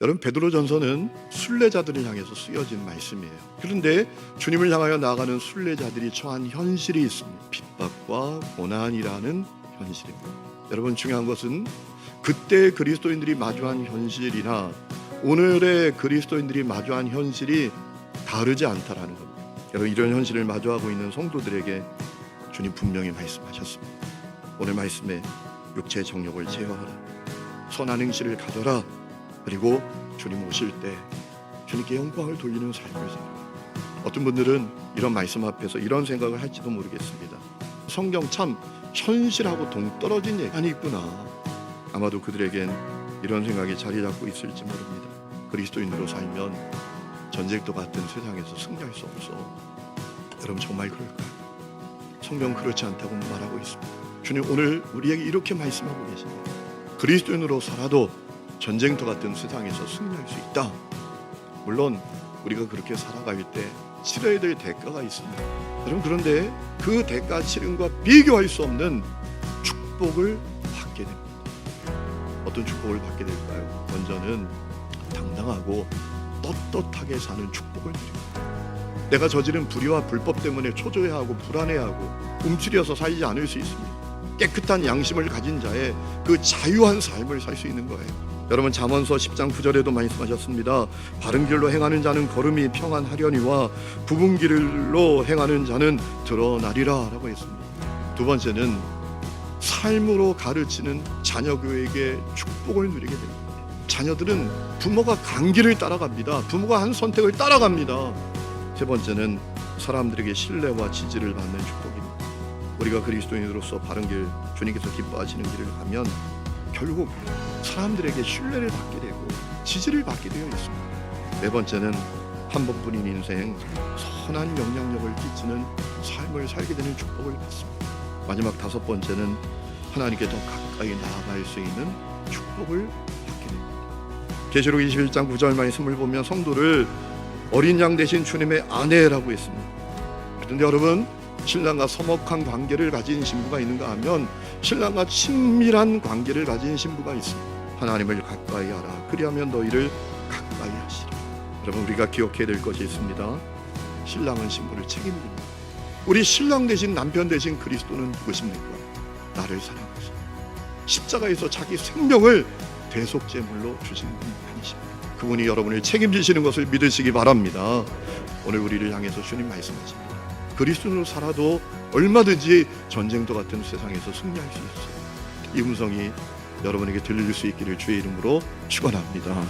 여러분 베드로전서는 순례자들을 향해서 쓰여진 말씀이에요. 그런데 주님을 향하여 나아가는 순례자들이 처한 현실이 있습니다. 핍박과 고난이라는 현실입니다. 여러분 중요한 것은 그때 그리스도인들이 마주한 현실이나 오늘의 그리스도인들이 마주한 현실이 다르지 않다라는 겁니다. 여러분 이런 현실을 마주하고 있는 성도들에게 주님 분명히 말씀하셨습니다. 오늘 말씀에 육체의 정욕을 제어하라. 선한 행실을 가져라. 그리고 주님 오실 때 주님께 영광을 돌리는 삶을 살아라. 어떤 분들은 이런 말씀 앞에서 이런 생각을 할지도 모르겠습니다. 성경 참 현실하고 동떨어진 얘기 있구나. 아마도 그들에겐 이런 생각이 자리 잡고 있을지 모릅니다. 그리스도인으로 살면 전쟁터 같은 세상에서 승리할 수 없어. 여러분 정말 그럴까요? 성경 그렇지 않다고 말하고 있습니다. 주님 오늘 우리에게 이렇게 말씀하고 계십니다. 그리스도인으로 살아도 전쟁터 같은 세상에서 승리할 수 있다. 물론 우리가 그렇게 살아갈 때 치러야 될 대가가 있습니다. 여러분 그런데 그 대가 치름과 비교할 수 없는 축복을 받게 됩니다. 어떤 축복을 받게 될까요? 먼저는 당당하고 떳떳하게 사는 축복을 드립니다. 내가 저지른 불의와 불법 때문에 초조해하고 불안해하고 움츠려서 살지 않을 수 있습니다. 깨끗한 양심을 가진 자의 그 자유한 삶을 살 수 있는 거예요. 여러분 잠언서 10장 9절에도 말씀하셨습니다. 바른 길로 행하는 자는 걸음이 평안하려니와 굽은 길로 행하는 자는 드러나리라라고 했습니다. 두 번째는 삶으로 가르치는 자녀 교육의 축복을 누리게 됩니다. 자녀들은 부모가 간 길을 따라갑니다. 부모가 한 선택을 따라갑니다. 세 번째는 사람들에게 신뢰와 지지를 받는 축복입니다. 우리가 그리스도인으로서 바른 길, 주님께서 기뻐하시는 길을 가면 결국 사람들에게 신뢰를 받게 되고 지지를 받게 되어 있습니다. 네 번째는 한 번뿐인 인생 선한 영향력을 끼치는 삶을 살게 되는 축복을 받습니다. 마지막 다섯 번째는 하나님께 더 가까이 나아갈 수 있는 축복을 받게 됩니다. 계시록 21장 9절 말씀을 보면 성도를 어린 양 대신 주님의 아내라고 했습니다. 그런데 여러분 신랑과 서먹한 관계를 가진 신부가 있는가 하면 신랑과 친밀한 관계를 가진 신부가 있습니다. 하나님을 가까이 하라. 그리하면 너희를 가까이 하시라. 여러분 우리가 기억해야 될 것이 있습니다. 신랑은 신부를 책임집니다. 우리 신랑 대신 남편 대신 그리스도는 누구십니까? 나를 사랑하사 십자가에서 자기 생명을 대속 제물로 주신 분 아니십니까? 그분이 여러분을 책임지시는 것을 믿으시기 바랍니다. 오늘 우리를 향해서 주님 말씀하십니다. 그리스도로 살아도 얼마든지 전쟁터 같은 세상에서 승리할 수 있어요. 이 음성이 여러분에게 들릴 수 있기를 주의 이름으로 축원합니다.